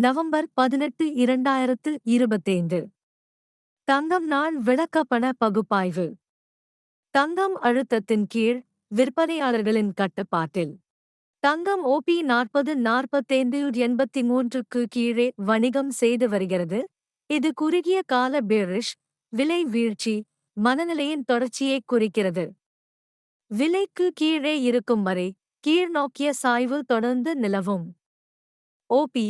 November பதினெட்டு இரண்டாயிரத்து இருபத்தைந்து. தங்கம் நாள் விளக்கப்பண பகுப்பாய்வு. தங்கம் அழுத்தத்தின் கீழ் விற்பனையாளர்களின் கட்டுப்பாட்டில். தங்கம் ஓபி நாற்பது நாற்பத்தைந்து எண்பத்தி மூன்றுக்கு கீழே வணிகம் செய்து வருகிறது. இது குறுகிய கால பேரிஷ் விலை வீழ்ச்சி மனநிலையின் தொடர்ச்சியை குறிக்கிறது. விலைக்கு கீழே இருக்கும் வரை கீழ்நோக்கிய சாய்வு தொடர்ந்து நிலவும். ஓபி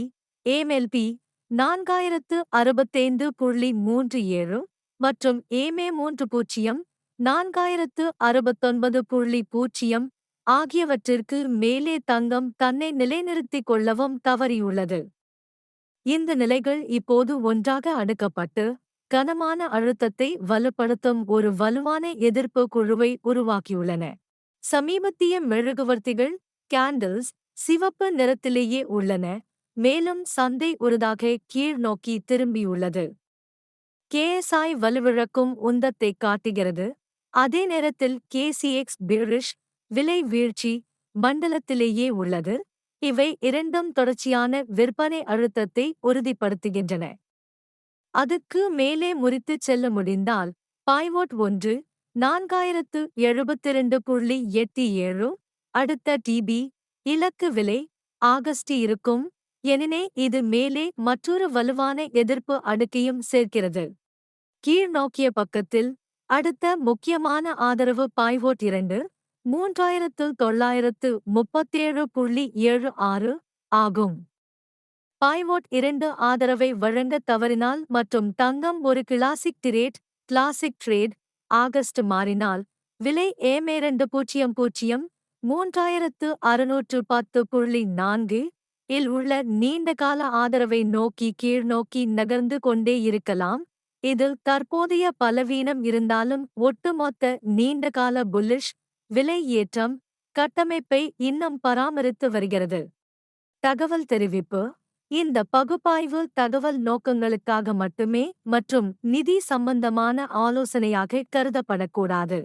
ஏமெல்பி நான்காயிரத்து அறுபத்தைந்து புள்ளி மூன்று ஏழு மற்றும் ஏமே மூன்று பூஜ்ஜியம் நான்காயிரத்து அறுபத்தொன்பது புள்ளி பூஜ்ஜியம் ஆகியவற்றிற்கு மேலே தங்கம் தன்னை நிலைநிறுத்திக் கொள்ளவும் தவறியுள்ளது. இந்த நிலைகள் இப்போது ஒன்றாக அடுக்கப்பட்டு கனமான அழுத்தத்தை வலுப்படுத்தும் ஒரு வலுவான எதிர்ப்பு குழுவை உருவாக்கியுள்ளன. சமீபத்திய மெழுகுவர்த்திகள் கேண்டில்ஸ் சிவப்பு நிறத்திலேயே உள்ளன. மேலும் சந்தை உருதாக கீழ் நோக்கி திரும்பியுள்ளது. கேஎஸ்ஐ வலுவிழக்கும் உந்தத்தை காட்டுகிறது. அதே நேரத்தில் கேசிஎக்ஸ் பிரிஷ் விலை வீழ்ச்சி மண்டலத்திலேயே உள்ளது. இவை இரண்டும் தொடர்ச்சியான விற்பனை அழுத்தத்தை உறுதிப்படுத்துகின்றன. அதுக்கு மேலே முறித்துச் செல்ல முடிந்தால் பாய்வோட் ஒன்று நான்காயிரத்து எழுபத்திரண்டு புள்ளி எட்டு ஏழு அடுத்த டிபி இலக்கு விலை ஆகஸ்ட் இருக்கும். எனினே இது மேலே மற்றொரு வலுவான எதிர்ப்பு அடுக்கையும் சேர்க்கிறது. கீழ்நோக்கிய பக்கத்தில் அடுத்த முக்கியமான ஆதரவு பாய்வோட் இரண்டு மூன்றாயிரத்து தொள்ளாயிரத்து முப்பத்தேழு புள்ளி ஏழு ஆறு ஆகும். பாய்வோட் இரண்டு ஆதரவை வழங்க தவறினால் மற்றும் தங்கம் ஒரு classic trade classic trade August மாறினால் விலை ஏமே இரண்டு பூஜ்ஜியம் பூஜ்ஜியம் மூன்றாயிரத்து அறுநூற்று பத்து புள்ளி நான்கு இல் உள்ள நீண்டகால ஆதரவை நோக்கி கீழ்நோக்கி நகர்ந்து கொண்டே இருக்கலாம். இதில் தற்போதைய பலவீனம் இருந்தாலும் ஒட்டுமொத்த நீண்டகால புல்லிஷ் விலை ஏற்றம் கட்டமைப்பை இன்னும் பராமரித்து வருகிறது. தகவல் தெரிவிப்பு. இந்த பகுப்பாய்வு தகவல் நோக்கங்களுக்காக மட்டுமே மற்றும் நிதி சம்பந்தமான ஆலோசனையாக கருதப்படக்கூடாது.